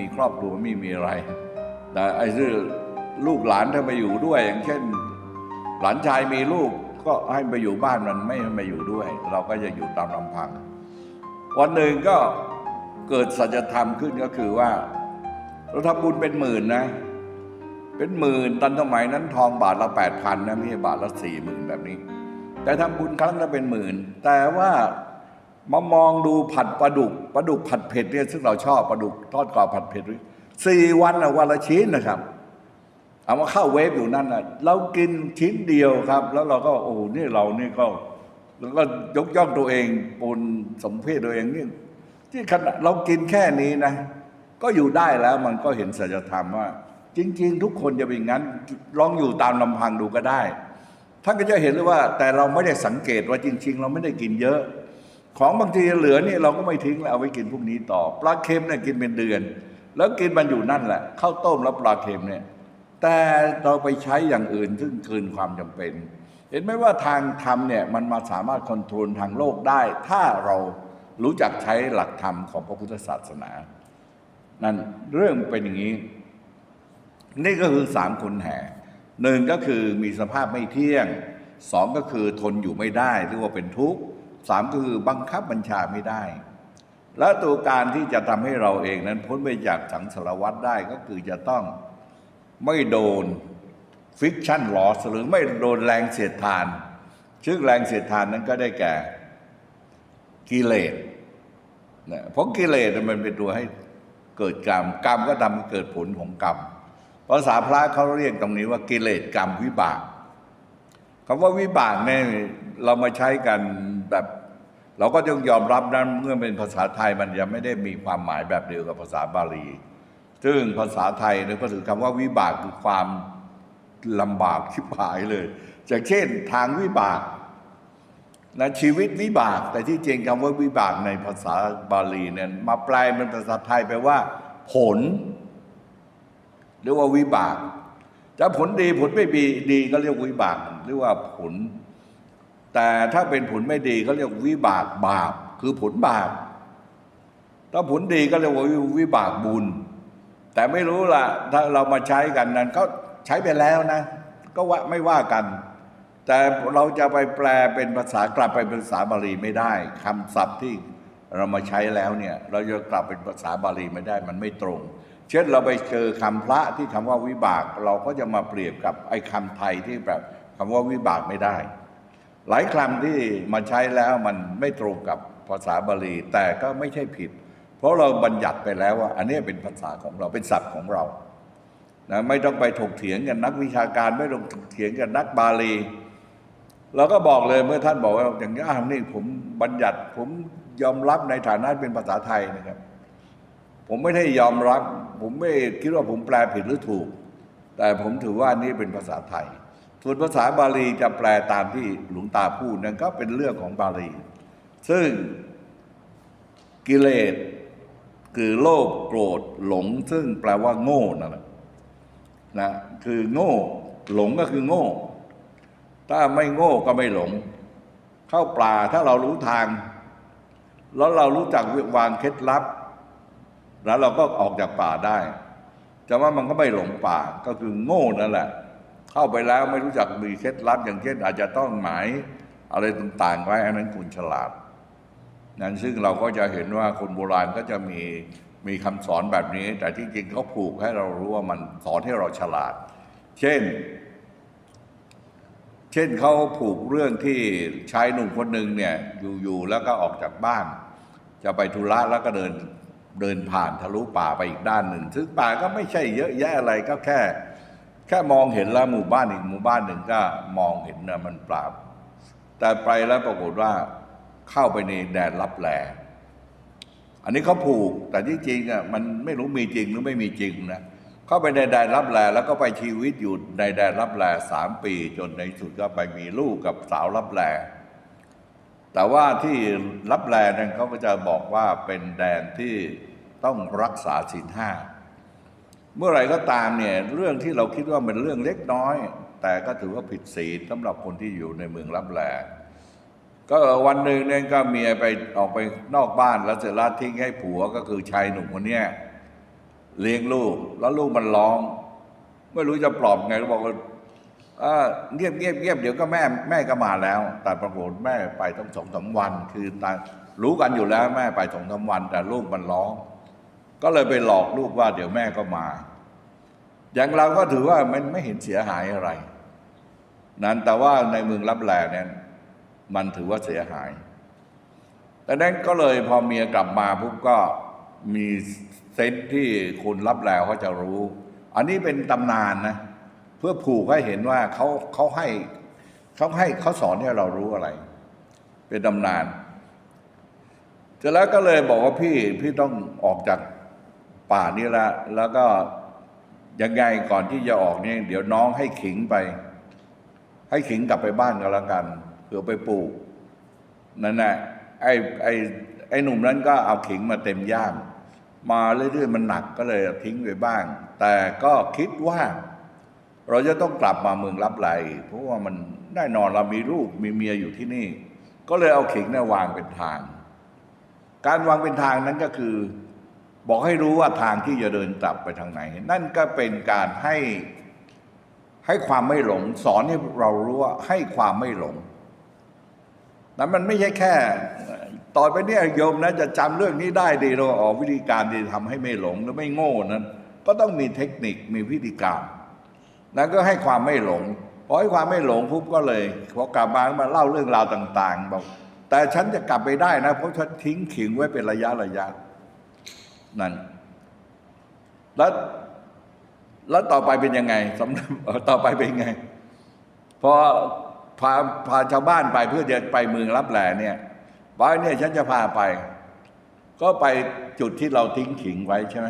มีครอบครัวไม่มีอะไร แต่ไอ้เรื่องลูกหลานถ้ามาอยู่ด้วย อย่างเช่น หลานชายมีลูกก็ให้ไปอยู่บ้านมันไม่ให้มาอยู่ด้วย เราก็จะอยู่ตามลำพัง วันหนึ่งก็เกิดสัจธรรมขึ้นก็คือว่า เราทำบุญเป็นหมื่นนะ เป็นหมื่นตอนสมัยนั้นทองบาทละแปดพันนะไม่ใช่บาทละสี่หมื่นแบบนี้ แต่ทำบุญครั้งละเป็นหมื่น แต่ว่า มามองดูผัดปลาดุกปลาดุกผัดเผ็ดเนี่ยซึ่งเราชอบปลาดุกทอดกรอบผัดเผ็ดสี่วันนะวันละชิ้นนะครับ เอามาเข้าเวฟอยู่นั่นนะเรากินชิ้นเดียวครับ แล้วเราก็โอ้นี่เรานี่ก็แล้วก็ยกย่องตัวเองปนสมเพศตัวเองนี่ที่ขณะเรากินแค่นี้นะ ก็อยู่ได้แล้วมันก็เห็นสัจธรรมว่า จริง ๆ ทุกคนจะเป็นงั้นลองอยู่ตามลำพังดูก็ได้ท่านก็จะเห็นเลยว่า แต่เราไม่ได้สังเกตว่าจริง ๆ เราไม่ได้กินเยอะ ของบางทีเหลือนี่เราก็ไม่ทิ้งแล้วเอาไว้กินพวกนี้ต่อ ปลาเค็มเนี่ยกินเป็นเดือน แล้วกินมันอยู่นั่นแหละข้าวต้มแล้วปลาเค็มเนี่ย แต่เราไปใช้อย่างอื่นซึ่งเกินความจำเป็น เห็นไหมว่าทางธรรมเนี่ยมันมาสามารถคอนโทรลทางโลกได้ ถ้าเรารู้จักใช้หลักธรรมของพระพุทธศาสนา นั่นเรื่องเป็นอย่างนี้ นี่ก็คือสามคนแห่หนึ่งก็คือมีสภาพไม่เที่ยงสองก็คือทนอยู่ไม่ได้เรียกว่าเป็นทุกข์ สามก็คือบังคับบัญชาไม่ได้ และตัวการที่จะทำให้เราเองนั้นพ้นไปจากสังสารวัฏได้ก็คือจะต้องไม่โดนฟิกชั่นลอสหรือไม่โดนแรงเสียดทาน ซึ่งแรงเสียดทานนั้นก็ได้แก่กิเลสนะเพราะกิเลสมันเป็นตัวให้เกิดกรรม กรรมก็ทำให้เกิดผลของกรรมภาษาพระเขาเรียกตรงนี้ว่ากิเลสกรรมวิบาก คำว่าวิบากเนี่ยเรามาใช้กันแบบ เราก็ต้องยอมรับนั้นเมื่อเป็นภาษาไทยมันยังไม่ได้มีความหมายแบบเดียวกับภาษาบาลี ซึ่งภาษาไทยเนี่ยก็ถือคำว่าวิบากคือความลำบากชิบหายเลยอย่างเช่นทางวิบากนะชีวิตวิบาก แต่ที่จริงคำว่าวิบากในภาษาบาลีเนี่ยมาแปลเป็นภาษาไทยแปลว่า ผล หรือว่าวิบาก จะผลดีผลไม่ดีดีก็เรียกวิบากหรือว่าผล แต่ถ้าเป็นผลไม่ดีก็เรียกวิบากบาป คือผลบาปถ้าผลดีก็เรียกว่าวิบากบุญ แต่ไม่รู้ล่ะ ถ้าเรามาใช้กันนั้นก็ใช้ไปแล้วนะ ก็ว่าไม่ว่ากัน แต่เราจะไปแปลเป็นภาษากลับไปเป็นภาษาบาลีไม่ได้คำศัพท์ที่เรามาใช้แล้วเนี่ย เราจะกลับเป็นภาษาบาลีไม่ได้มันไม่ตรง เช่นเราไปเจอคำพระที่คำว่าวิบาก เราก็จะมาเปรียบกับไอ้คำไทยที่แบบคำว่าวิบากไม่ได้ หลายคำที่มาใช้แล้วมันไม่ตรงกับภาษาบาลีแต่ก็ไม่ใช่ผิด เพราะเราบัญญัติไปแล้วว่า อันนี้เป็นภาษาของเราเป็นศัพท์ของเรานะไม่ต้องไปถกเถียงกันนักวิชาการไม่ต้องถกเถียงกันนักบาลีเราก็บอกเลยเมื่อท่านบอกว่าอย่างนี้อ้าวนี่ผมบัญญัติผมยอมรับในฐานะเป็นภาษาไทยนะครับ ผมไม่ได้ยอมรับ ผมไม่คิดว่าผมแปลผิดหรือถูก แต่ผมถือว่านี่เป็นภาษาไทย ส่วนภาษาบาลีจะแปลตามที่หลวงตาพูดนั่นก็เป็นเรื่องของบาลี ซึ่งกิเลสคือโลภโกรธหลง ซึ่งแปลว่าโง่นั่นแหละนะคือโง่ หลงก็คือโง่ ถ้าไม่โง่ก็ไม่หลง เข้าป่าถ้าเรารู้ทาง แล้วเรารู้จักวางเคล็ดลับ แล้วเราก็ออกจากป่าได้ แต่ว่ามันก็ไม่หลงป่าก็คือโง่นั่นแหละ เข้าไปแล้วไม่รู้จักมีเคล็ดลับอย่างเช่น อาจจะต้องหมายอะไรต่างๆไว้อันนั้นคุณฉลาด นั้นซึ่งเราก็จะเห็นว่าคนโบราณก็จะมีมีคำสอนแบบนี้ แต่ที่จริงเขาผูกให้เรารู้ว่ามันสอนให้เราฉลาด เช่น เช่นเขาผูกเรื่องที่ชายหนุ่มคนหนึ่งเนี่ยอยู่ๆแล้วก็ออกจากบ้าน จะไปธุระแล้วก็เดิน เดินผ่านทะลุป่าไปอีกด้านหนึ่ง ซึ่งป่าก็ไม่ใช่เยอะแยะอะไรก็แค่ แค่มองเห็นแล้วหมู่บ้านอีกหมู่บ้านหนึ่งก็มองเห็นนะมันปล่าแต่ไปแล้วปรากฏว่าเข้าไปในแดนลับแลอันนี้เขาผูก แต่ที่จริงอะมันไม่รู้มีจริงหรือไม่มีจริงนะเข้าไปในแดนรับแลแล้วก็ไปชีวิตอยู่ในแดนรับแลสามปี จนในสุดก็ไปมีลูกกับสาวรับแลแต่ว่าที่รับแลนั้นเขาก็จะบอกว่าเป็นแดนที่ ต้องรักษาศีลห้าเมื่อไรก็ตามเนี่ยเรื่องที่เราคิดว่าเป็นเรื่องเล็กน้อย แต่ก็ถือว่าผิดศีลสำหรับคนที่อยู่ในเมืองรับแลก็วันหนึ่งเนี่ยก็เมียไปออกไปนอกบ้านแล้วเสร็จแล้วทิ้งให้ผัวก็คือชายหนุ่มคนเนี้ยเลี้ยงลูกแล้วลูกมันร้อง ไม่รู้จะปลอบไงก็บอกว่าเงียบเงียบเงียบเดี๋ยวก็แม่แม่ก็มาแล้ว แต่ปรากฏแม่ไปต้องสองสามวัน คือตารู้กันอยู่แล้วแม่ไปสองสามวัน แต่ลูกมันร้อง ก็เลยไปหลอกลูกว่า เดี๋ยวแม่ก็มา อย่างเราก็ถือว่ามันไม่เห็นเสียหายอะไร นั้นแต่ว่าในเมืองรับแลเนี่ยมันถือว่าเสียหายดังนั้นก็เลยพอเมียกลับมาปุ๊บก็มีเซนที่คนรับแลเขาจะรู้ อันนี้เป็นตำนานนะเพื่อผูกให้เห็นว่าเขาเขาให้เขาให้เขาสอนให้เรารู้อะไร เป็นตำนานเสร็จแล้วก็เลยบอกว่าพี่พี่ต้องออกจาก ป่านี้ละ แล้วก็ยังไงก่อนที่จะออกเนี่ย เดี๋ยวน้องให้ขิงไป ให้ขิงกลับไปบ้านก็แล้วกันเผื่อไปปลูกนั่นแหละไอ้ไอ้ไอ้หนุ่มนั้นก็เอาขิงมาเต็มย่ามมาเรื่อยๆมันหนักก็เลยทิ้งไปบ้าง แต่ก็คิดว่า เราจะต้องกลับมาเมืองรับไหลเพราะว่ามันแน่นอนเรามีลูกมีเมียอยู่ที่นี่ ก็เลยเอาขิงเนี่ยวางเป็นทาง การวางเป็นทางนั้นก็คือ บอกให้รู้ว่าทางที่จะเดินกลับไปทางไหน นั่นก็เป็นการให้ให้ความไม่หลง สอนให้เรารู้ว่าให้ความไม่หลงนั้นมันไม่ใช่แค่ต่อไปเนี่ยโยมนะจะจำเรื่องนี้ได้ดีเราออกวิธีการที่ทำให้ไม่หลงและไม่โง่นั้น ก็ต้องมีเทคนิคมีวิธีการนั้นก็ให้ความไม่หลงพอให้ความไม่หลงปุ๊บก็เลยพอกลับมามาเล่าเรื่องราวต่าง ๆ บอก แต่ฉันจะกลับไปได้นะ เพราะฉันทิ้งขิงไว้เป็นระยะระยะ นั่นแล้วแล้วต่อไปเป็นยังไงสำหรับต่อไปเป็นยังไงพอพาพาชาวบ้านไปเพื่อจะไปเมืองรับแลเนี่ยบอกว่าเนี่ยฉันจะพาไป ก็ไปจุดที่เราทิ้งขิงไว้ใช่ไหม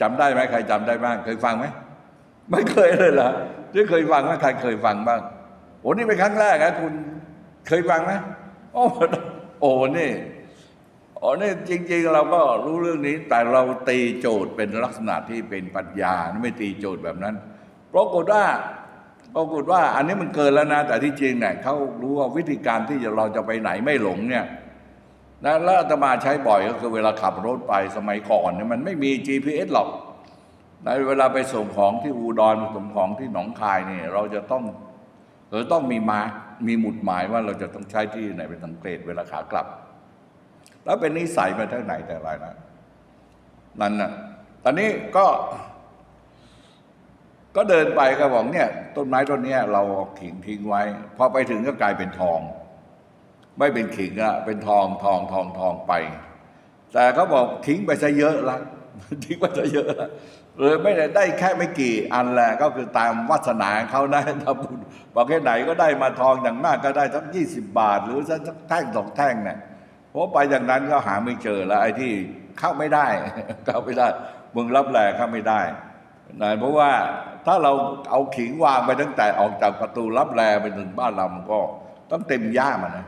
จำได้ไหมใครจำได้บ้าง เคยฟังไหมไม่เคยเลยเหรอที่เคยฟังไหมใครเคยฟังบ้างโอ้นี่เป็นครั้งแรกนะคุณเคยฟังไหมโอ้โอ้นี่ อ๋อนี่จริง ๆ เราก็รู้เรื่องนี้ แต่เราตีโจทย์เป็นลักษณะที่เป็นปรัชญาไม่ตีโจทย์แบบนั้นปรากฏว่าปรากฏว่าอันนี้มันเกินแล้วนะ แต่ที่จริงเนี่ยเขารู้ว่าวิธีการที่เราจะไปไหนไม่หลงเนี่ยนะแล้วอาตมาใช้บ่อยก็คือเวลาขับรถไปสมัยก่อนเนี่ยมันไม่มี GPS หรอกในเวลาไปส่งของที่อุดรส่งของที่หนองคายเนี่ยเราจะต้องเราต้องมีมามีหมุดหมายว่าเราจะต้องใช้ที่ไหนเป็นสังเกตเวลาขากลับ แล้วเป็นนิสัยมาทั้งไหนแต่ไรนะนั่นน่ะ ตอนนี้ก็ ก็เดินไปก็บอกเนี่ย ต้นไม้ต้นนี้เราขิงทิ้งไว้พอไปถึงก็กลายเป็นทอง ไม่เป็นขิงละเป็นทองทองทองทองไป แต่เขาบอกทิ้งไปซะเยอะละทิ้งไปซะเยอะละเลยไม่ได้ได้แค่ไม่กี่อันแหละก็คือตามวาสนาเขานะทำบุญบอกแค่ไหนก็ได้มาทองอย่างมากก็ได้สักยี่สิบบาท หรือสักแท่งสองแท่งเนี่ย เพราะไปจากนั้นก็หาไม่เจอแล้วไอ้ที่เข้าไม่ได้เข้าไม่ได้เมืองรับแลเข้าไม่ได้นะเพราะว่าถ้าเราเอาขิงวางไปตั้งแต่ออกจากประตูรับแลไปถึงบ้านเรามันก็ต้องเต็มย่ามันนะ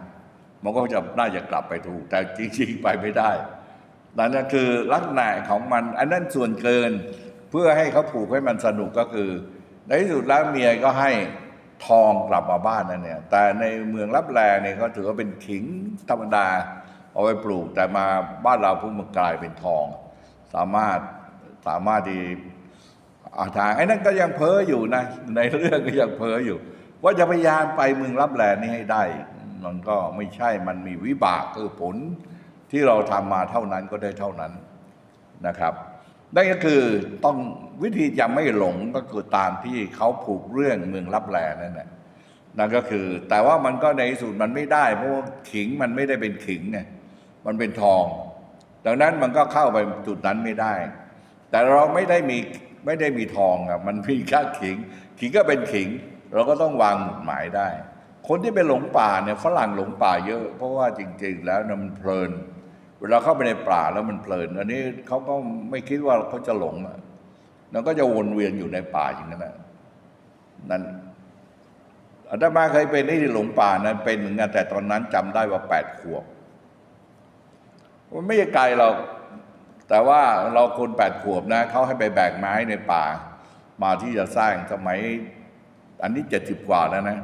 มันก็จะน่าจะกลับไปถูก แต่จริงๆไปไม่ได้นั่นก็คือลักษณะของมัน อันนั้นส่วนเกินเพื่อให้เขาผูกให้มันสนุกก็คือ ในที่สุดแล้วเมียก็ให้ทองกลับมาบ้านนั่นเนี่ย แต่ในเมืองรับแลเนี่ยเขาถือว่าเป็นขิงธรรมดา เอาไปปลูกแต่มาบ้านเราพุ่มันกลายเป็นทอง สามารถสามารถที่อาทางไอ้นั่นก็ยังเพ้ออยู่นะ ในเรื่องก็ยังเพ้ออยู่ ว่าจะพยายามไปเมืองรับแลนี่ให้ได้ มันก็ไม่ใช่มันมีวิบากคือผลที่เราทำมาเท่านั้นก็ได้เท่านั้นนะครับนั่นก็คือต้องวิธีจะไม่หลงก็คือตามที่เขาผูกเรื่องเมืองรับแลนั่นแหละนั่นก็คือ แต่ว่ามันก็ในสุดมันไม่ได้ เพราะว่าขิงมันไม่ได้เป็นขิงไง มันเป็นทอง ดังนั้นมันก็เข้าไปจุดนั้นไม่ได้ แต่เราไม่ได้มีไม่ได้มีทองอะมันมีค่ขิง ขิงก็เป็นขิง เราก็ต้องวางหมุดหมายได้ คนที่ไปหลงป่าเนี่ยฝรั่งหลงป่าเยอะ เพราะว่าจริง ๆ แล้วมันเพลิน เวลาเข้าไปในป่าแล้วมันเพลิน อันนี้เขาก็ไม่คิดว่าเขาจะหลงอะแล้วก็จะวนเวียนอยู่ในป่าอย่างนั้นนะนั่นอาตมาเคยเป็นที่หลงป่านะเป็นเหมือนกันแต่ตอนนั้นจำได้ว่าแปดขวบ มันไม่ไกลหรอก แต่ว่าเราคนแปดขวบนะเขาให้ไปแบกไม้ในป่า มาที่จะสร้างสมัย อันนี้เจ็ดสิบกว่าแล้วนะ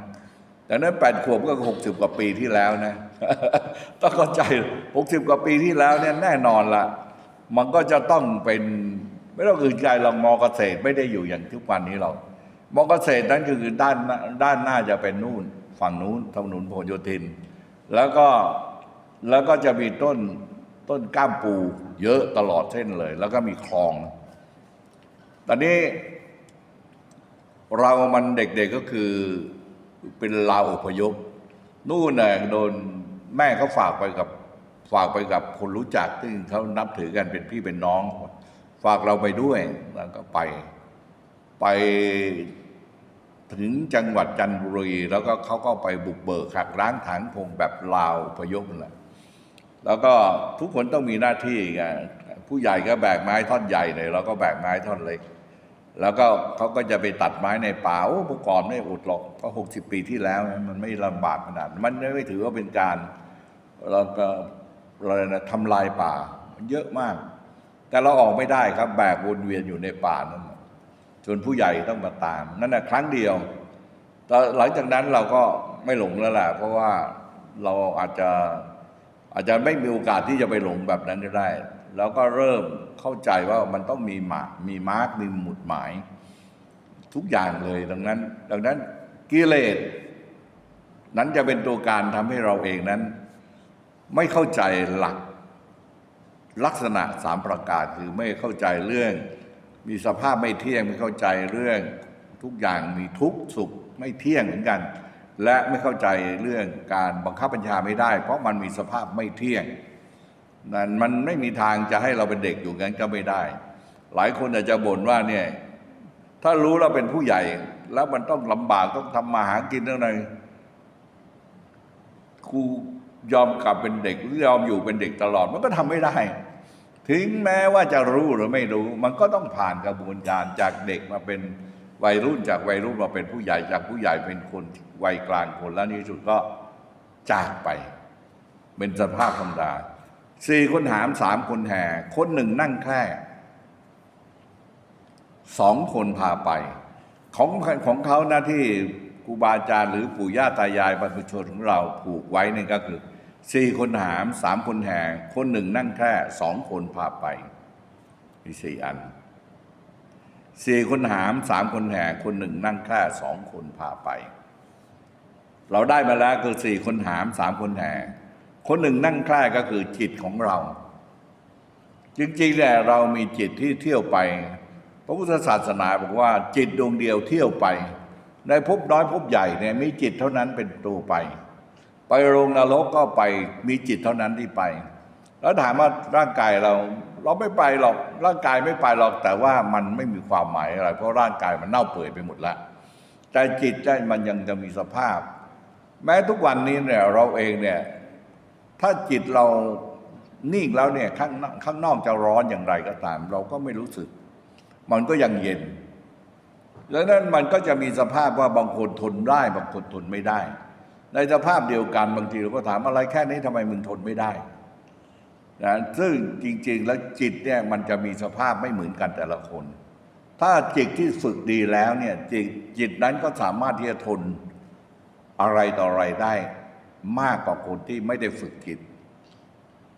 แต่นั้นแปดขวบก็หกสิบกว่าปีที่แล้วนะต้องเข้าใจหกสิบกว่าปีที่แล้วเนี่ยแน่นอนละมันก็จะต้องเป็นไม่ต้องอื่นไกลหรอกมอเกษตรไม่ได้อยู่อย่างทุกวันนี้หรอกมอเกษตรนั้นคือด้านด้านหน้าจะเป็นนู่น ฝั่งนู้นถนนพหลโยธิน แล้วก็แล้วก็จะมีต้น ต้นก้ามปู เยอะตลอดเส้นเลย แล้วก็มีคลอง ตอนนี้ เรามันเด็กๆก็คือเป็นลาวอพยพ นู่นน่ะโดนแม่เขาฝากไปกับฝากไปกับคนรู้จัก ซึ่งเขานับถือกันเป็นพี่เป็นน้อง ฝากเราไปด้วยแล้วก็ไปไปถึงจังหวัดจันทบุรี แล้วก็เขาก็ไปบุกเบิกขักร้างฐานพงแบบลาวอพยพนั่นแหละ แล้วก็ทุกคนต้องมีหน้าที่ไงผู้ใหญ่ก็แบกไม้ท่อนใหญ่หน่อยเราก็แบกไม้ท่อนเล็ก แล้วก็เขาก็จะไปตัดไม้ในป่าโอ้เมื่อก่อนไม่อดหรอกก็หกสิบปีที่แล้วมันไม่ลำบากขนาด มันไม่ถือว่าเป็นการเราก็อะไรนะทำลายป่ามันเยอะมาก แต่เราออกไม่ได้ครับแบกวนเวียนอยู่ในป่านั่นจนผู้ใหญ่ต้องมาตาม นั่นแหะครั้งเดียวแต่หลังจากนั้นเราก็ไม่หลงแล้วแหละเพราะว่าเราอาจจะ อาจจะไม่มีโอกาสที่จะไปหลงแบบนั้นก็ได้ แล้วก็เริ่มเข้าใจว่ามันต้องมีหมากมีมาร์กมีหมุดหมาย ทุกอย่างเลยดังนั้น ดังนั้นกิเลสนั้นจะเป็นตัวการทำให้เราเองนั้น ไม่เข้าใจหลักลักษณะสามประการคือไม่เข้าใจเรื่อง มีสภาพไม่เที่ยงไม่เข้าใจเรื่อง ทุกอย่างมีทุกสุขไม่เที่ยงเหมือนกัน และไม่เข้าใจเรื่องการบังคับบัญชาไม่ได้ เพราะมันมีสภาพไม่เที่ยงนั่นมันไม่มีทางจะให้เราเป็นเด็กอยู่งั้นก็ไม่ได้ หลายคนอาจจะบ่นว่าเนี่ยถ้ารู้เราเป็นผู้ใหญ่ แล้วมันต้องลำบากต้องทำมาหากินเรื่องอะไรครูยอมกลับเป็นเด็กหรือยอมอยู่เป็นเด็กตลอดมันก็ทำไม่ได้ ถึงแม้ว่าจะรู้หรือไม่รู้ มันก็ต้องผ่านกระบวนการจากเด็กมาเป็น วัยรุ่นจากวัยรุ่นมาเป็นผู้ใหญ่จากผู้ใหญ่เป็นคนวัยกลางคนแล้วในที่สุดก็จากไป เป็นสภาพธรรมดาสี่คนหามสามคนแห่ คนหนึ่งนั่งแคร่สองคนพาไป ของของเขาหน้าที่ครูบาอาจารย์หรือปู่ย่าตายายบรรพชนของเราผูกไว้นี่ก็คือสี่คนหามสามคนแห่ คนหนึ่งนั่งแคร่สองคนพาไปมีสี่อัน สี่คนหามสามคนแห่คนหนึ่งนั่งแคร่สองคนพาไป เราได้มาแล้วคือสี่คนหามสามคนแห่คนหนึ่งนั่งแคร่ก็คือจิตของเรา จริงๆเนี่ยเรามีจิตที่เที่ยวไป พระพุทธศาสนาบอกว่า จิตดวงเดียวเที่ยวไป ในภพน้อยภพใหญ่เนี่ยมีจิตเท่านั้นเป็นตัวไป ไปโรงนรกก็ไปมีจิตเท่านั้นที่ไป แล้วถามว่าร่างกายเรา เราไม่ไปหรอกร่างกายไม่ไปหรอกแต่ว่ามันไม่มีความหมายอะไร เพราะร่างกายมันเน่าเปื่อยไปหมดแล้วแต่จิตใจมันยังจะมีสภาพ แม้ทุกวันนี้เนี่ยเราเองเนี่ย ถ้าจิตเรานิ่งแล้วเนี่ยข้างนอกข้างนอกจะร้อนอย่างไรก็ตาม เราก็ไม่รู้สึก มันก็ยังเย็น แล้วนั้นมันก็จะมีสภาพว่าบางคนทนได้บางคนทนไม่ได้ ในสภาพเดียวกันบางทีเราก็ถามอะไรแค่นี้ทำไมมึงทนไม่ได้ นะซึ่งจริง ๆ แล้วจิตเนี่ยมันจะมีสภาพไม่เหมือนกันแต่ละคน ถ้าจิตที่ฝึกดีแล้วเนี่ยจิตจิตนั้นก็สามารถที่จะทนอะไรต่ออะไรได้มากกว่าคนที่ไม่ได้ฝึกจิต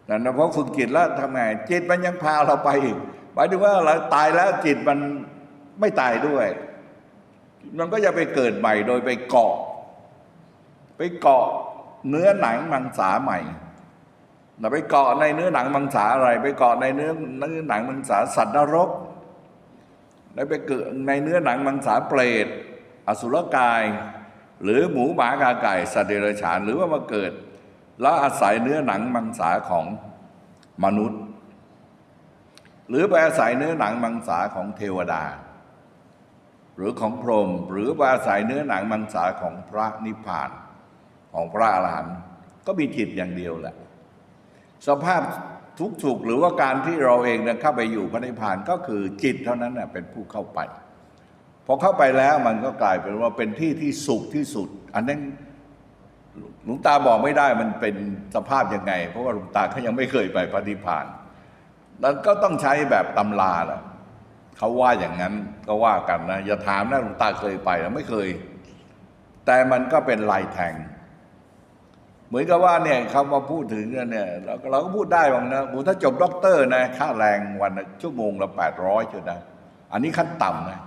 นะเพราะฝึกจิตแล้วทำไงจิตมันยังพาเราไปอีกหมายถึงว่าเราตายแล้วจิตมันไม่ตายด้วย มันก็จะไปเกิดใหม่โดยไปเกาะ ไปเกาะเนื้อหนังมังสาใหม่ แต่ไปเกาะในเนื้อหนังมังสาอะไร ไปเกาะในเนื้อเนื้อหนังมังสาสัตว์นรก แล้วไปเกิดในเนื้อหนังมังสาเปรต อสุรกาย หรือหมูหมากาไก่สัตว์เดรัจฉานหรือว่ามาเกิด แล้วอาศัยเนื้อหนังมังสาของมนุษย์ หรือไปอาศัยเนื้อหนังมังสาของเทวดา หรือของพรหมหรือไปอาศัยเนื้อหนังมังสาของพระนิพพานของพระอรหันต์ก็มีจิตอย่างเดียวแหละ สภาพทุกข์สุขหรือว่าการที่เราเองเนี่ยเข้าไปอยู่พระนิพพานก็คือจิตเท่านั้นน่ะเป็นผู้เข้าไปพอเข้าไปแล้วมันก็กลายเป็นว่าเป็นที่ที่สุขที่สุด อันนั้นหลวงตาบอกไม่ได้มันเป็นสภาพยังไง เพราะว่าหลวงตาเขายังไม่เคยไปพระนิพพานนั้นก็ต้องใช้แบบตำราแหละเขาว่าอย่างนั้นก็ว่ากันนะอย่าถามนะหลวงตาเคยไปหรือไม่เคย แต่มันก็เป็นลายแทง เหมือนกับว่าเนี่ยเขามาพูดถึงเนี่ยเราก็เราก็พูดได้บางนะโอ้ถ้าจบด็อกเตอร์นะค่าแรงวันชั่วโมงละแปดร้อยเชียวนะอันนี้ขั้นต่ำนะ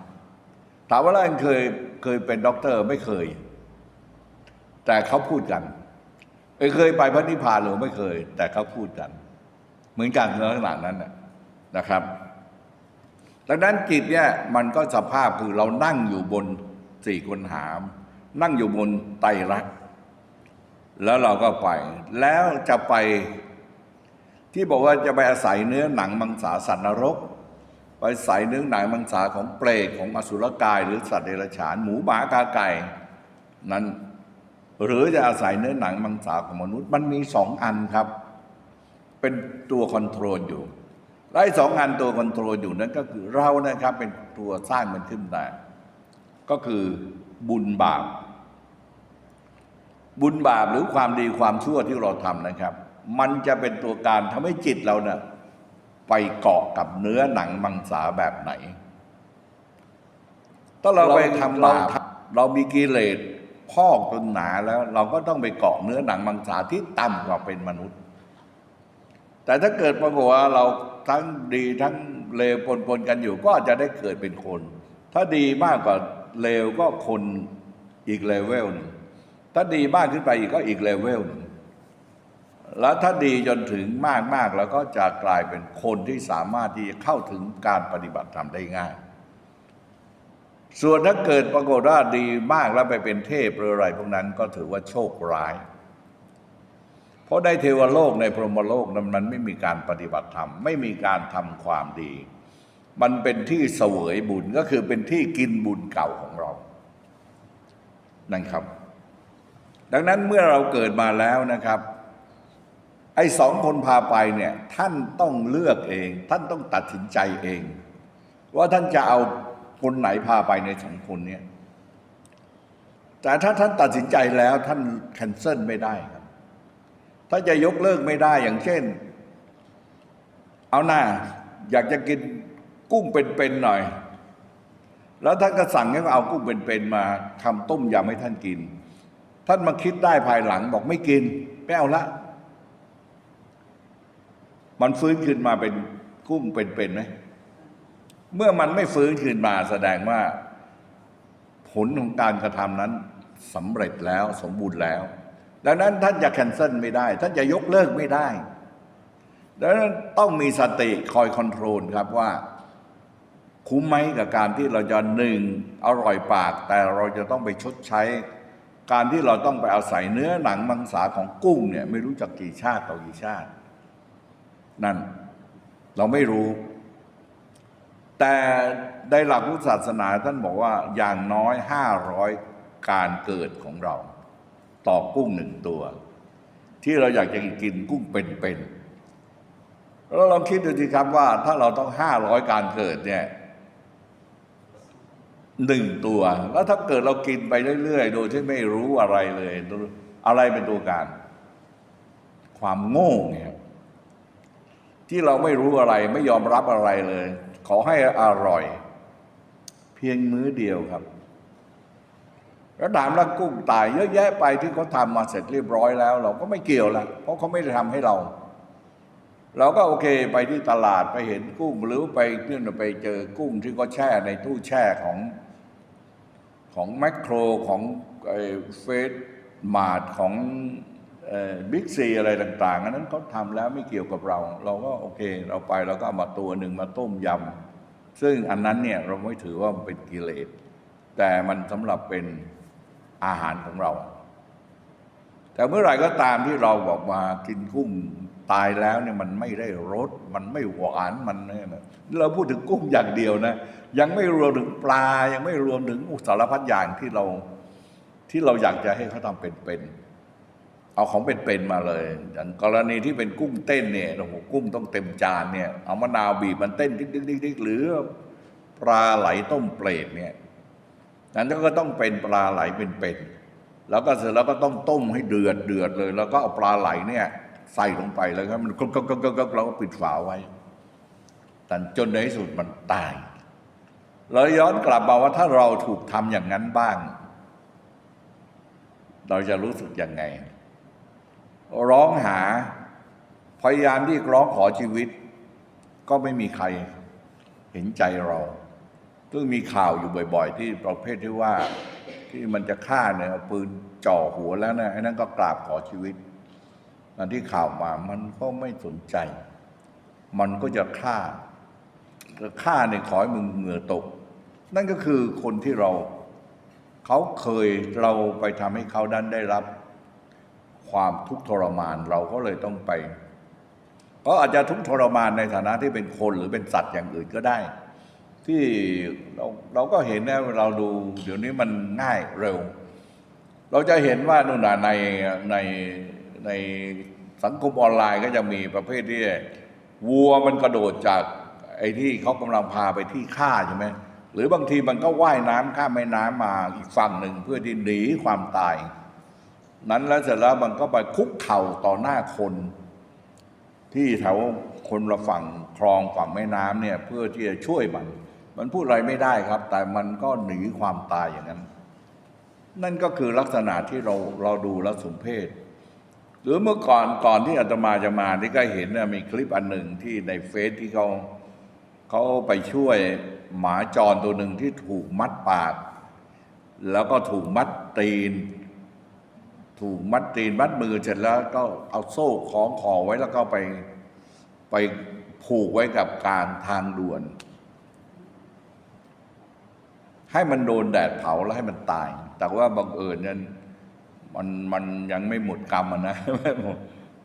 ถามว่าเราเคยเคยเป็นด็อกเตอร์ไม่เคย แต่เขาพูดกันเอ้ยเคยไปพระนิพพานหรือไม่เคย แต่เขาพูดกัน เหมือนกันลักษณะนั้นนะนะครับ ดังนั้นจิตเนี่ยมันก็สภาพคือเรานั่งอยู่บนสี่คนหาม นั่งอยู่บนไตรลักษณ์ แล้วเราก็ไป แล้วจะไป ที่บอกว่าจะไปอาศัยเนื้อหนังมังสาสัตว์นรก ไปใส่เนื้อหนังมังสาของเปรตของอสุรกาย หรือสัตว์เดรัจฉานหมูหมากาไก่นั้นหรือจะอาศัยเนื้อหนังมังสาของมนุษย์ มันมีสองอันครับ เป็นตัวคอนโทรลอยู่และสองอันตัวคอนโทรลอยู่นั้นก็คือเรานะครับเป็นตัวสร้างมันขึ้นได้ก็คือบุญบาป บุญบาปหรือความดีความชั่วที่เราทำนะครับ มันจะเป็นตัวการทำให้จิตเราเนี่ยไปเกาะกับเนื้อหนังมังสาแบบไหน ถ้าเราไปทำบาปเรามีกิเลสพอกจนหนาแล้ว เราก็ต้องไปเกาะเนื้อหนังมังสาที่ต่ำกว่าเป็นมนุษย์ แต่ถ้าเกิดปรากฏว่าเราทั้งดีทั้งเลวปนๆกันอยู่ ก็อาจจะได้เกิดเป็นคน ถ้าดีมากกว่าเลวก็คนอีกเลเวลหนึ่ง ถ้าดีมากขึ้นไปอีกก็อีกเลเวลหนึ่งแล้วถ้าดีจนถึงมากๆแล้วก็จะกลายเป็นคนที่สามารถที่จะเข้าถึงการปฏิบัติธรรมได้ง่าย ส่วนถ้าเกิดปรากฏว่าดีมากแล้วไปเป็นเทพหรืออะไรพวกนั้นก็ถือว่าโชคร้าย เพราะในเทวโลกในพรหมโลกนั้นมันไม่มีการปฏิบัติธรรม ไม่มีการทำความดี มันเป็นที่เสวยบุญก็คือเป็นที่กินบุญเก่าของเรา นั่นครับ ดังนั้นเมื่อเราเกิดมาแล้วนะครับ ไอ้สองคนพาไปเนี่ยท่านต้องเลือกเอง ท่านต้องตัดสินใจเอง ว่าท่านจะเอาคนไหนพาไปในสองคนเนี่ยแต่ถ้าท่านตัดสินใจแล้วท่านแคนเซิลไม่ได้ครับถ้าจะยกเลิกไม่ได้อย่างเช่น เอาหน้าอยากจะกินกุ้งเป็นๆหน่อย แล้วท่านก็สั่งให้เอากุ้งเป็นๆมาทำต้มยำให้ท่านกิน ท่านมาคิดได้ภายหลังบอกไม่กินไม่เอาละ มันฟื้นขึ้นมาเป็นกุ้งเป็นๆไหมเมื่อมันไม่ฟื้นคืนมาแสดงว่า ผลของการกระทำนั้นสำเร็จแล้วสมบูรณ์แล้ว ดังนั้นท่านจะแคนเซิลไม่ได้ ท่านจะยกเลิกไม่ได้ ดังนั้นต้องมีสติคอยคอนโทรลครับว่า คุ้มไหมกับการที่เราจะหนึ่งอร่อยปาก แต่เราจะต้องไปชดใช้ การที่เราต้องไปอาศัยเนื้อหนังมังสาของกุ้งเนี่ยไม่รู้จักกี่ชาติต่อกี่ชาติ นั่นเราไม่รู้ แต่ในหลักพุทธศาสนาท่านบอกว่าอย่างน้อยห้าร้อยการเกิดของเรา ต่อกุ้งหนึ่งตัว ที่เราอยากจะกินกุ้งเป็นๆแล้วลองคิดดูสิครับว่าถ้าเราต้องห้าร้อยการเกิดเนี่ย หนึ่งตัว แล้วถ้าเกิดเรากินไปเรื่อยๆ โดยที่ไม่รู้อะไรเลย อะไรเป็นตัวการ ความโง่เนี่ยที่เราไม่รู้อะไรไม่ยอมรับอะไรเลย ขอให้อร่อย เพียงมื้อเดียวครับแล้วถามแล้วกุ้งตายเยอะแยะไปที่เขาทำมาเสร็จเรียบร้อยแล้ว เราก็ไม่เกี่ยวละเพราะเขาไม่ได้ทำให้เรา เราก็โอเคไปที่ตลาดไปเห็นกุ้งหรือไปเนี่ยไปเจอกุ้งที่เขาแช่ในตู้แช่ของ ของแมคโครของเฟสมาร์ทของบิ๊กซีอะไรต่างๆอันนั้นเขาทำแล้วไม่เกี่ยวกับเรา เราก็โอเค เราไปเราก็เอามาตัวหนึ่งมาต้มยำซึ่งอันนั้นเนี่ยเราไม่ถือว่ามันเป็นกิเลส แต่มันสำหรับเป็นอาหารของเรา แต่เมื่อไหร่ก็ตามที่เราบอกมากินกุ้ง ตายแล้วเนี่ยมันไม่ได้รสมันไม่หวานมันเนี่ยเราพูดถึงกุ้งอย่างเดียวนะ ยังไม่รวมถึงปลา ยังไม่รวมถึงสารพัดอย่างที่เราที่เราอยากจะให้เขาทำเป็นๆเอาของเป็นๆมาเลย อย่างกรณีที่เป็นกุ้งเต้นเนี่ยโอ้โหกุ้งต้องเต็มจานเนี่ยเอามะนาวบีบมันเต้นดิ๊กๆๆหรือปลาไหลต้มเปรตเนี่ยนั้นก็ต้องเป็นปลาไหลเป็นๆแล้วก็เสร็จแล้วก็ต้องต้มให้เดือดเดือดเลย แล้วก็เอาปลาไหลเนี่ย ใส่ลงไปแล้วก็มันก็ก็ก็ก็เราก็ปิดฝาไว้แต่จนในที่สุดมันตายเราย้อนกลับมาว่าถ้าเราถูกทำอย่างนั้นบ้าง เราจะรู้สึกยังไง ร้องหาพยายามที่ร้องขอชีวิต ก็ไม่มีใครเห็นใจเรา ซึ่งมีข่าวอยู่บ่อย ๆ ที่ประเภทที่ว่าที่มันจะฆ่าเนี่ยเอาปืนจ่อหัวแล้วนะไอ้นั่นก็กราบขอชีวิต นั่นที่ข่าวมามันก็ไม่สนใจ มันก็จะฆ่าฆ่าเนี่ยขอให้มึงเหงื่อตก นั่นก็คือคนที่เรา เขาเคยเราไปทำให้เขาดันได้รับ ความทุกข์ทรมานเราก็เลยต้องไปก็อาจจะทุกข์ทรมานในฐานะที่เป็นคนหรือเป็นสัตว์อย่างอื่นก็ได้ ที่เราเราก็เห็นนะเราดู เดี๋ยวนี้มันง่ายเร็ว เราจะเห็นว่านู่นน่ะในใน ในสังคมออนไลน์ก็จะมีประเภทที่วัวมันกระโดดจากไอ้ที่เขากำลังพาไปที่ฆ่าใช่ไหมหรือบางทีมันก็ว่ายน้ำข้ามแม่น้ำมาอีกฝั่งหนึ่งเพื่อที่หนีความตาย นั้นแล้วเสร็จแล้วมันก็ไปคุกเข่าต่อหน้าคน ที่แถวคนละฝั่งคลองฝั่งแม่น้ำเนี่ยเพื่อที่จะช่วยมัน มันพูดอะไรไม่ได้ครับ แต่มันก็หนีความตายอย่างนั้น นั่นก็คือลักษณะที่เราเราดูแล้วสมเพศ หรือเมื่อก่อนก่อนที่อาตมาจะมาที่ก็เห็นนะมีคลิปอันหนึ่งที่ในเฟซที่เขาเขาไปช่วยหมาจรตัวหนึ่งที่ถูกมัดปาก แล้วก็ถูกมัดตีน ถูกมัดตีนมัดมือเสร็จแล้วก็เอาโซ่คล้องคอไว้แล้วก็ไปไปผูกไว้กับกางทางด่วน ให้มันโดนแดดเผาแล้วให้มันตาย แต่ว่าบังเอิญนั้น มันมันยังไม่หมดกรรมอะนะ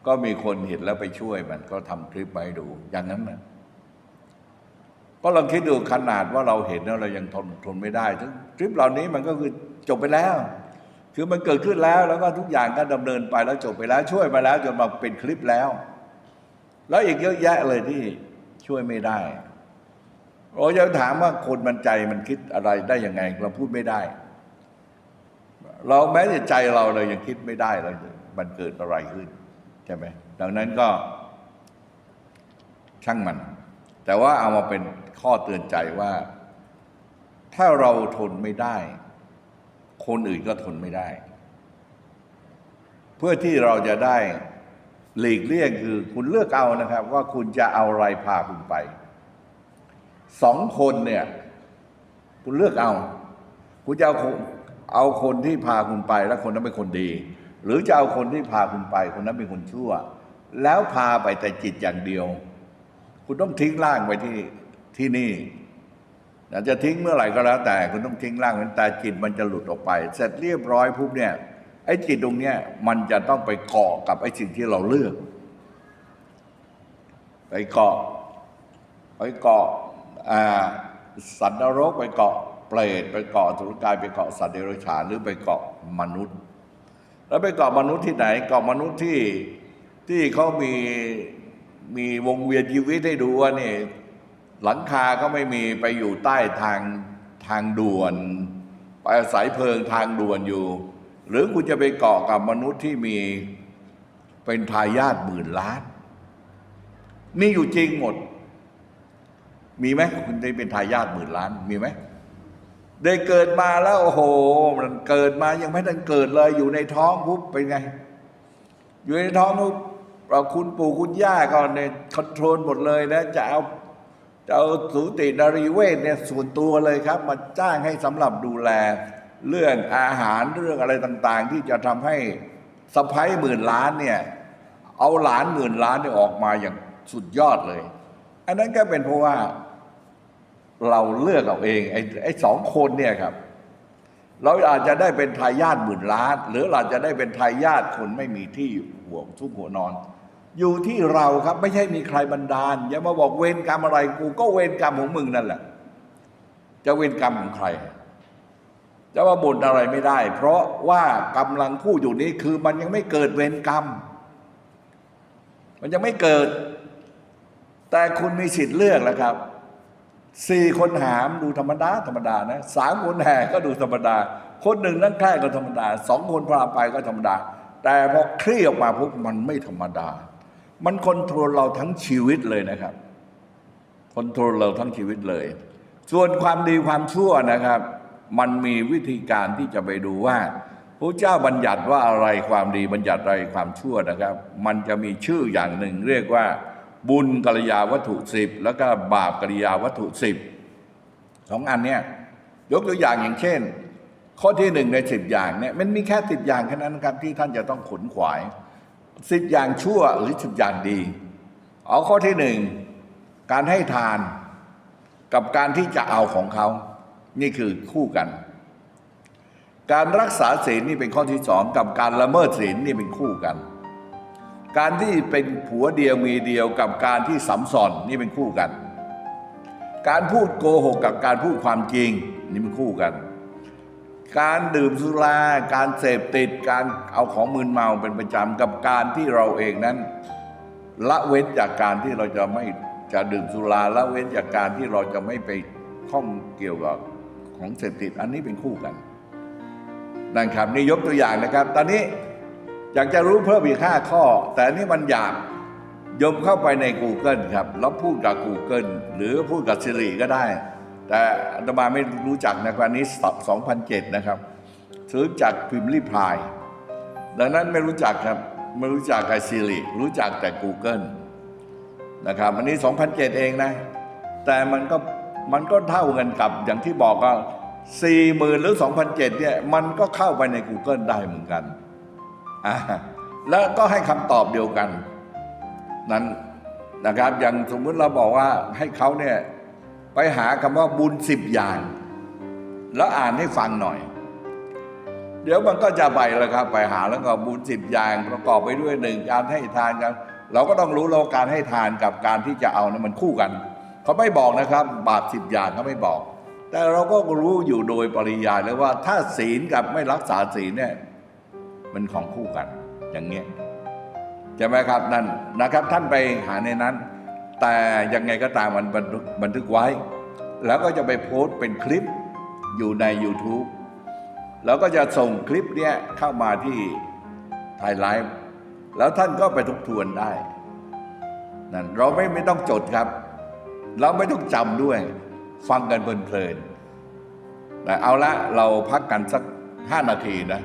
ก็มีคนเห็นแล้วไปช่วยมันก็ทำคลิปมาให้ดู อย่างนั้นนะก็ลองคิดดูขนาดว่าเราเห็นแล้วเรายังทนทนไม่ได้ทั้งคลิปเหล่านี้มันก็คือจบไปแล้ว คือมันเกิดขึ้นแล้วแล้วก็ทุกอย่างก็ดำเนินไปแล้วจบไปแล้ว ช่วยมาแล้วจนมาเป็นคลิปแล้ว แล้วอีกเยอะแยะเลยที่ช่วยไม่ได้เราจะถามว่าคนมันใจมันคิดอะไรได้ยังไง เราพูดไม่ได้ เราแม้แต่ใจเราเลยยังคิดไม่ได้เลยมันเกิดอะไรขึ้นใช่ไหมดังนั้นก็ช่างมัน แต่ว่าเอามาเป็นข้อเตือนใจว่า ถ้าเราทนไม่ได้ คนอื่นก็ทนไม่ได้ เพื่อที่เราจะได้หลีกเลี่ยงคือคุณเลือกเอานะครับ ว่าคุณจะเอาอะไรพาคุณไปสองคนเนี่ย คุณเลือกเอา คุณจะเอา เอาคนที่พาคุณไปแล้วคนนั้นเป็นคนดี หรือจะเอาคนที่พาคุณไป คนนั้นเป็นคนชั่ว แล้วพาไปแต่จิตอย่างเดียว คุณต้องทิ้งร่างไว้ที่ที่นี่อาจจะทิ้งเมื่อไหร่ก็แล้วแต่คุณต้องทิ้งร่างนั้นแต่จิตมันจะหลุดออกไป เสร็จเรียบร้อยปุ๊บเนี่ยไอ้จิตตรงเนี้ยมันจะต้องไปเกาะกับไอ้สิ่งที่เราเลือก ไปเกาะไปเกาะอ่าสัตว์นรกไปเกาะ เปรตไปเกาะสุรกายไปเกาะสัตว์เดรัจฉานหรือไปเกาะมนุษย์ แล้วไปเกาะมนุษย์ที่ไหนเกาะมนุษย์ที่ที่เขามีมีวงเวียนชีวิตให้ดูว่านี่หลังคาก็ไม่มีไปอยู่ใต้ทางทางด่วน ไปอาศัยเพลิงทางด่วนอยู่ หรือคุณจะไปเกาะกับมนุษย์ที่มีเป็นทายาทหมื่นล้านมีอยู่จริงหมด มีไหมคุณได้เป็นทายาทหมื่นล้าน มีไหม ได้เกิดมาแล้วโอ้โห มันเกิดมายังไม่ทันเกิดเลย อยู่ในท้องปุ๊บเป็นไง อยู่ในท้องปุ๊บเราคุณปู่คุณย่าก็เนี่ยคอนโทรลหมดเลยนะจะเอาจะเอาสูตินารีเวชเนี่ยส่วนตัวเลยครับ มาจ้างให้สำหรับดูแล เรื่องอาหารเรื่องอะไรต่างๆ ที่จะทำให้สะพ้ายหมื่นล้านเนี่ย เอาหลานหมื่นล้านเนี่ยออกมาอย่างสุดยอดเลย อันนั้นก็เป็นเพราะว่า เราเลือกเอาเองไอ้ไอ้สองคนเนี่ยครับ เราอาจจะได้เป็นทายาทหมื่นล้าน หรือเราจะได้เป็นทายาทคนไม่มีที่ห่วงทุกหัวนอน อยู่ที่เราครับไม่ใช่มีใครบันดาล อย่ามาบอกเวรกรรมอะไรกูก็เวรกรรมของมึงนั่นแหละ จะเวรกรรมของใครจะว่าบ่นอะไรไม่ได้ เพราะว่ากำลังพูดอยู่นี้คือมันยังไม่เกิดเวรกรรม มันยังไม่เกิด แต่คุณมีสิทธิ์เลือกแล้วครับ สี่คนหามดูธรรมดาธรรมดานะสามคนแห่ก็ดูธรรมดา คนหนึ่งนั่งแค่ก็ธรรมดาสองคนพาไปก็ธรรมดา แต่พอเคลี่ออกมาปุ๊บมันไม่ธรรมดา มันคอนโทรลเราทั้งชีวิตเลยนะครับคอนโทรลเราทั้งชีวิตเลย ส่วนความดีความชั่วนะครับ มันมีวิธีการที่จะไปดูว่าพระเจ้าบัญญัติว่าอะไรความดีบัญญัติอะไรความชั่วนะครับ มันจะมีชื่ออย่างหนึ่งเรียกว่า บุญกัลยาวัตถุสิบแล้วก็บาปกัลยาวัตถุสิบสองอันเนี้ยยกตัวอย่างอย่างเช่น ข้อที่หนึ่งในสิบอย่างเนี่ยมันมีแค่สิบอย่างแค่นั้นครับที่ท่านจะต้องขนขวายสิบอย่างชั่วหรือสิบอย่างดี เอาข้อที่หนึ่งการให้ทานกับการที่จะเอาของเขา นี่คือคู่กัน การรักษาศีลนี่เป็นข้อที่สองกับการละเมิดศีลนี่เป็นคู่กัน การที่เป็นผัวเดียวมีเดียวกับการที่สัมสอนนี่เป็นคู่กัน การพูดโกหกกับการพูดความจริงนี่เป็นคู่กัน การดื่มสุรา การเสพติด การเอาของมึนเมาเป็นประจำกับการที่เราเองนั้น ละเว้นจากการที่เราจะไม่จะดื่มสุราละเว้นจากการที่เราจะไม่ไปข้องเกี่ยวกับของเสพติดอันนี้เป็นคู่กันนั่นครับนี่ยกตัวอย่างนะครับ ตอนนี้ อยากจะรู้เพิ่มอีกห้าข้อ แต่อันนี่มันยากยมเข้าไปใน Google ครับ แล้วพูดกับ Google หรือพูดกับ Siri ก็ได้ แต่อาตมาไม่รู้จักนะครันนี้2007 นะครับซื้อจากพิมพ์รีพาย ดังนั้นไม่รู้จักครับ ไม่รู้จักกับ Siri รู้จักแต่ Google นะครับอันนี้ 2007 เองนะ แต่มันก็มันก็เท่ากันกับ อย่างที่บอกก็40,000หรือ 2007เนี่ยมันก็เข้าไปใน Google ได้เหมือนกัน แล้วก็ให้คำตอบเดียวกัน นั้นนะครับอย่างสมมุติเราบอกว่าให้เขาเนี่ยไปหาคำว่าบุญสิบอย่าง แล้วอ่านให้ฟังหน่อย เดี๋ยวมันก็จะไปแล้วครับ ไปหาแล้วก็บุญสิบอย่างประกอบไปด้วยหนึ่งการให้ทานกัน เราก็ต้องรู้เราการให้ทานกับการที่จะเอานะมันคู่กันเขาไม่บอกนะครับ บาปสิบอย่างเขาไม่บอก แต่เราก็รู้อยู่โดยปริยายแล้วว่าถ้าศีลกับไม่รักษาศีลเนี่ย มันของคู่กันอย่างเงี้ยใช่ไหมครับนั่นนะครับท่านไปหาในนั้น แต่ยังไงก็ตามมันบันทึกบันทึกไว้ แล้วก็จะไปโพสต์เป็นคลิปอยู่ใน YouTube แล้วก็จะส่งคลิปเนี้ยเข้ามาที่ไทยไลฟ์แล้วท่านก็ไปทบทวนได้นั่นเราไม่ไม่ต้องจดครับ เราไม่ต้องจำด้วย ฟังกันเพลินๆแต่เอาละเราพักกันสักห้านาทีนะ